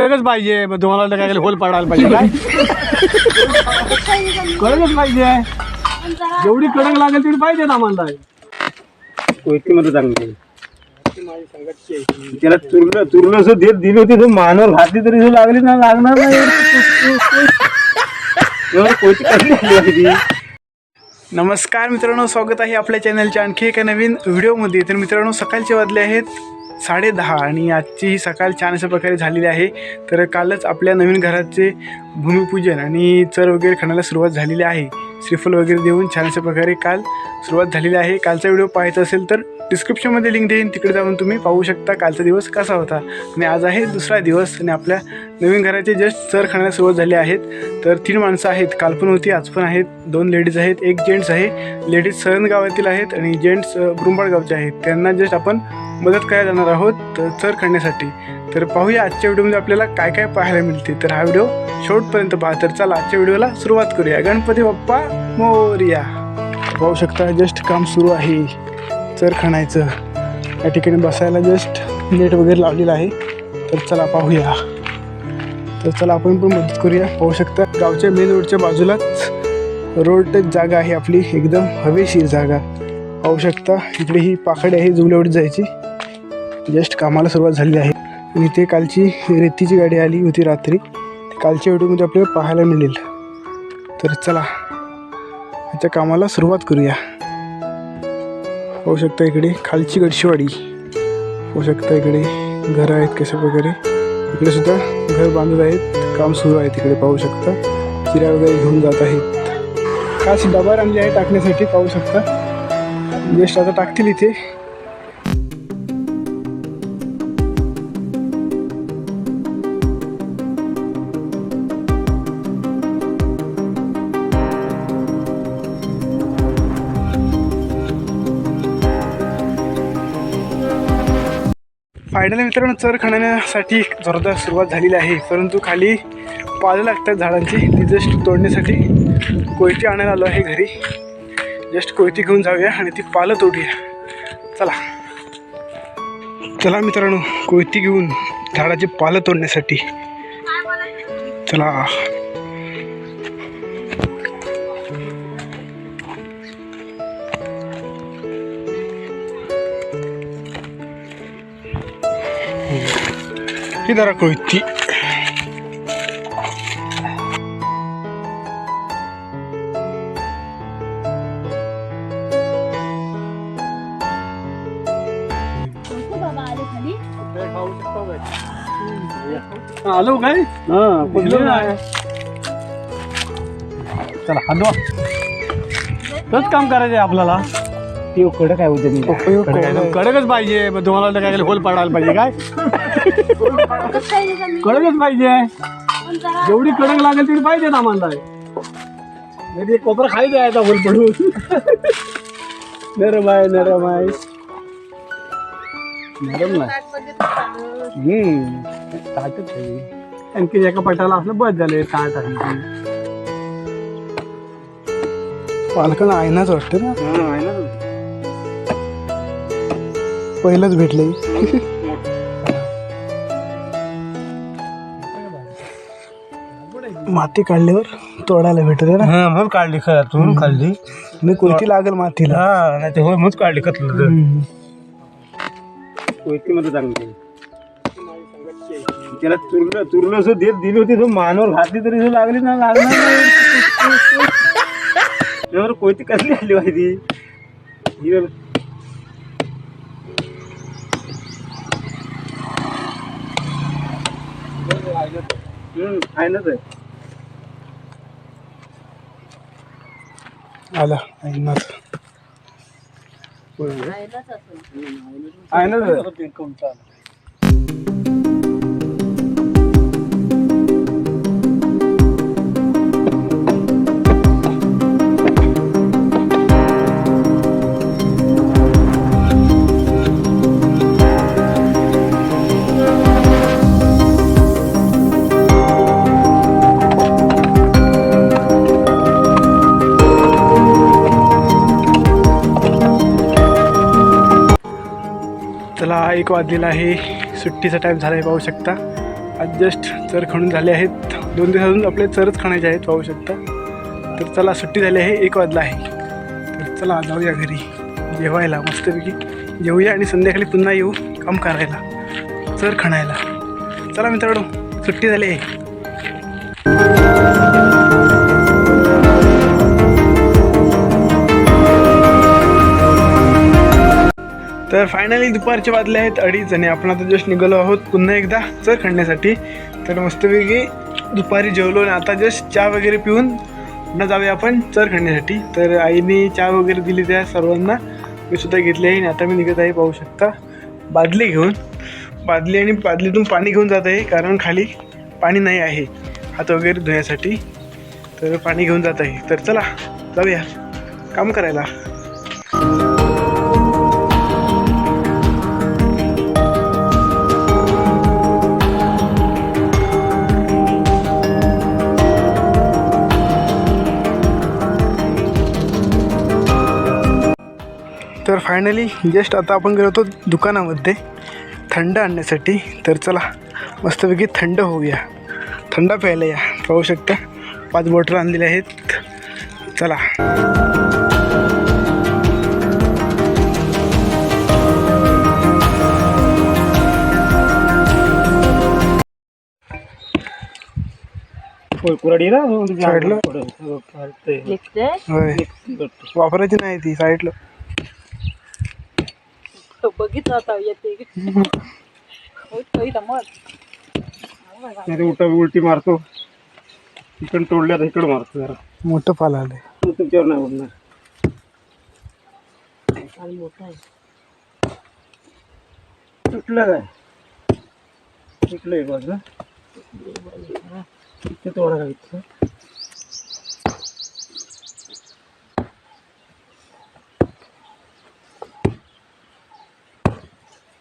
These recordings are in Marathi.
कडकच पाहिजे. मग तुम्हाला काय होल पाडायला पाहिजे काय? कडकच पाहिजे. जेवढी कडक लागेल तेवढी पाहिजे ना आम्हाला. कोयतीमध्ये चांगली. त्याला चुरलं चुरलं असं देत दिली होती तर मानवर घातली तरी लागली ना लागणार नाही. नमस्कार मित्रांनो स्वागत आहे आपल्या चॅनलच्या आणखी एका नवीन व्हिडिओमध्ये तर मित्रांनो सकाळचे वाजले आहेत साडेदहा आणि आजची ही सकाळ छान अशा प्रकारे झालेली आहे. तर कालच आपल्या नवीन घराचे भूमिपूजन आणि चर वगैरे खाण्याला सुरुवात झालेली आहे. श्रीफल वगैरे देऊन छान अशा प्रकारे काल सुरुवात झालेली आहे. कालचा व्हिडिओ पाहायचा असेल तर डिस्क्रिप्शनमध्ये लिंक देईन. तिकडे जाऊन तुम्ही पाहू शकता कालचा दिवस कसा होता. आणि आज आहे दुसरा दिवस आणि आपल्या नवीन घराचे जस्ट चर खाण्याला सुरुवात झाली आहेत तर तीन माणसं आहेत. काल पण होती आज पण आहेत. दोन लेडीज आहेत एक जेंट्स आहे. लेडीज सरण गावातील आहेत आणि जेंट्स ब्रुंबाड गावचे आहेत. त्यांना जस्ट आपण मदत करायला जाणार आहोत तर चर खाण्यासाठी. तर पाहूया आजच्या व्हिडिओमध्ये आपल्याला काय काय पाहायला मिळते. तर हा व्हिडिओ शेवटपर्यंत पहा. तर चला आजच्या व्हिडिओला सुरुवात करूया. गणपती बाप्पा मोर्या. पाहू शकता जस्ट काम सुरू आहे. चर खणायचं. या ठिकाणी बसायला जस्ट नेट वगैरे लावलेलं आहे. तर चला पाहूया. तर चला आपण पण मदत करूया. पाहू शकता गावच्या मेन रोडच्या बाजूलाच रोड जागा आहे आपली. एकदम हवेशीर जागा. पाहू शकता इकडे ही पाखडी आहे जुवल्यावडी जायची. जस्ट कामाला सुरुवात झालेली आहे. आणि ते कालची रेतीची गाडी आली होती रात्री. कालच्या व्हिडिओमध्ये आपल्याला पाहायला मिळेल. तर चला याच्या कामाला सुरुवात करूया. पाहू शकता इकडे खालची गडशिवाडी. पाहू शकता इकडे घरं आहेत कसे वगैरे इकडे सुद्धा घर बांधत आहेत काम सुरू आहे तिकडे पाहू शकता. चिऱ्या वगैरे घेऊन जात आहेत. खास डबा आणली आहे टाकण्यासाठी पाहू शकता. जस्ट आता टाकतील इथे. फायनली मित्रांनो चर खणण्यासाठी जोरदार सुरुवात झालेली आहे. परंतु खाली पालं लागतात झाडांची. ती जस्ट तोडण्यासाठी कोयती आणायला आलो आहे घरी. जस्ट कोयती घेऊन जाऊया आणि ती पालं तोडूया. चला. चला मित्रांनो कोयती घेऊन झाडाची पालं तोडण्यासाठी. चला. ही जरा कोयती आलो काय चला हात तोच काम करायचं आहे आपल्याला ती कडक काय होते कडक- कडकच पाहिजे. मग तुम्हाला काय होल पाडायला पाहिजे काय? कडकच पाहिजे. जेवढी कडक लागेल तेवढी पाहिजे ना आम्हाला. नाही ते कोपरा खाली द्यायचा होल पडून. नरम आहे नरम आहे. नरम नाही. हम्म. ताटच आहे. आणखी एका पटाला असलं बस झाले ताट आहे. पालकांना आयनाच वाटतं ना. आहे ना पहिलंच भेटले माती काढल्यावर तोडायला भेटते ना? हा मग काढली खरं तू काढली मी कोणती लागेल मातीला. हा नाही ते हो मग काढली कतलं हम्म. कोयतीमध्ये चांगली त्याला चुरलं चुरलं असं देत दिली होती तर मानवर घातली तरी असं लागली ना लागणार नाही. कोयती कसली आली माहिती? ही हम्म, आहे आहे आला ऐकणार आहे. दहा एक वाजलेला आहे. सुट्टीचा टाईम झाला आहे पाहू शकता. आज जस्ट चर खणून झाले आहेत. दोन दिवसातून आपले चरच खणायचे आहेत पाहू शकता. तर चला सुट्टी झाली आहे. एक वाजला आहे. तर चला जाऊया घरी. जेवायला मस्तपैकी. जेवूया आणि संध्याकाळी पुन्हा येऊ. काम करायला. चर खणायला. चला मित्रांनो सुट्टी झाली आहे. तर फायनली दुपारचे वाजले आहेत अडीच आणि आपण आता जस्ट निघालो आहोत पुन्हा एकदा चर खणण्यासाठी तर मस्तपैकी दुपारी जेवलो आणि आता जस्ट चहा वगैरे पिऊन पुन्हा जाऊया आपण चर खणण्यासाठी तर आईने चहा वगैरे दिली त्या सर्वांना. मी सुद्धा घेतली आहे आणि आता मी निघत आहे पाहू शकता. बादली घेऊन. बादली आणि बादलीतून पाणी घेऊन जात आहे कारण खाली पाणी नाही आहे. हात वगैरे धुण्यासाठी. तर पाणी घेऊन जात आहे. तर चला जाऊया. काम करायला. फायनली जस्ट आता आपण गेलो होतो दुकानामध्ये थंड आणण्यासाठी. तर चला मस्तपैकी थंड होऊया. थंड प्यायला या. पाहू शकता पाच बॉटल आणलेले आहेत. चला. वापरायची नाही ती साईडला. तो बघितला आता येते. काही दमत नाही ते उलटा उलटी मारतो. इकडं तोडल्या तर इकडं मारतो जरा. मोठं पाल आलंय. मग तुमच्यावर नाही बोलणार. आणि मोठा आहे. तुटलं काय? तुटलं एक बाजू इथे तोडा काय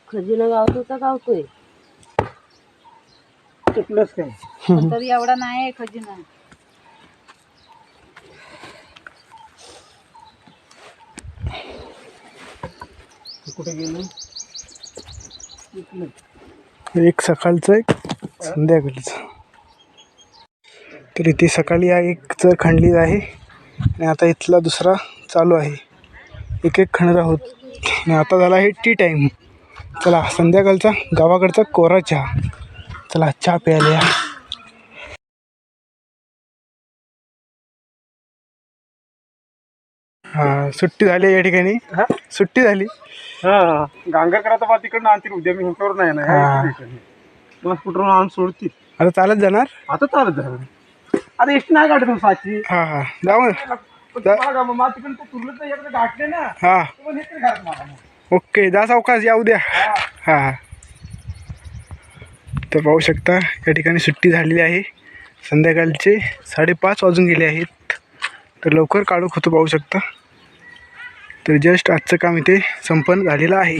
खजिना गावतो तर गावतोय तुटलंच काय? पण तरी एवढा नाही आहे खजिना. ते कुठे गेलं? एक सकाळचं एक संध्याकाळचं. तर इथे सकाळी हा एक चर खणली आहे आणि आता इथला दुसरा चालू आहे. एक एक खणत आहोत आणि आता झाला आहे टी टाईम चला संध्याकाळचा गावाकडचा कोरा चहा चला चहा प्यायला या. हां सुट्टी झाली या ठिकाणी. हा? सुट्टी झाली. हा गांगर करा तर तिकडनं आणतील उद्या मी ह्याच्यावर नाही ना हा. मला स्कूटर आणून सोडतील. आता चालत जाणार? आता चालत झालं आता एसटी नाही काढत साची. हां हां. जाऊ ना. मला तो तुरलं तर गाठले ना. हां. मग हे तरी घरात मला. ओके जा सावकाश या उद्या. हां. हां. तर पाहू शकता या ठिकाणी सुट्टी झालेली आहे. संध्याकाळचे साडेपाच वाजून गेले आहेत. तर लवकर काढूक होतो पाहू शकता. तर जस्ट आजचं काम इथे संपन्न झालेलं आहे.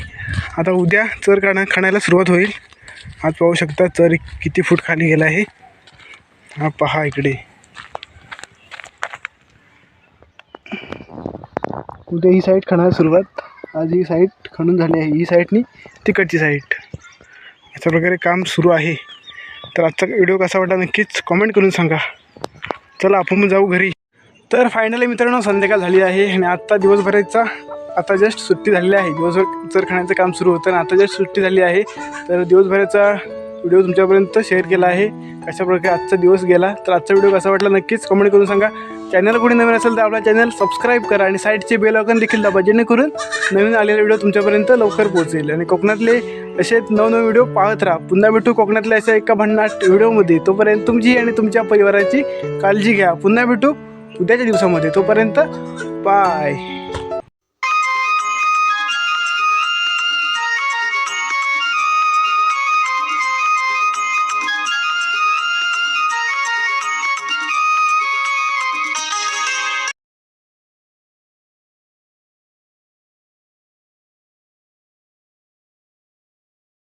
आता उद्या चर काढा खाण्याला सुरुवात होईल. आज पाहू शकता चर किती फूट खाली गेला आहे. हा पहा इकडे. उद्या ही साईड खणायला सुरुवात. आज ही साईट खणून झाली आहे. ही साईटनी तिकडची साईट अशा प्रकारे काम सुरू आहे. तर आजचा व्हिडिओ कसा वाटला नक्कीच कॉमेंट करून सांगा. चला आपण मग जाऊ घरी. तर फायनली मित्रांनो संध्याकाळ झाली आहे आणि आत्ता दिवसभराचा आता जस्ट सुट्टी झालेली आहे. दिवसभर चर खाण्याचं काम सुरू होतं आणि आता जस्ट सुट्टी झाली आहे तर दिवसभराचा व्हिडिओ तुमच्यापर्यंत शेअर केला आहे. कशाप्रकारे आजचा दिवस गेला? तर आजचा व्हिडिओ कसा वाटला नक्कीच कमेंट करून सांगा. चॅनल कोणी नवीन असेल तर आपला चॅनल सबस्क्राईब करा आणि साईडचे बेल आयकॉन देखील दाबा जेणेकरून नवीन आलेला व्हिडिओ तुमच्यापर्यंत लवकर पोहोचेल. आणि कोकणातले असे नवनवे व्हिडिओ पाहत राहा. पुन्हा भेटू कोकणातल्या अशा एका भन्नाट व्हिडिओमध्ये. तोपर्यंत तुमची आणि तुमच्या परिवाराची काळजी घ्या. पुन्हा भेटू उद्याच्या दिवसामध्ये. तोपर्यंत बाय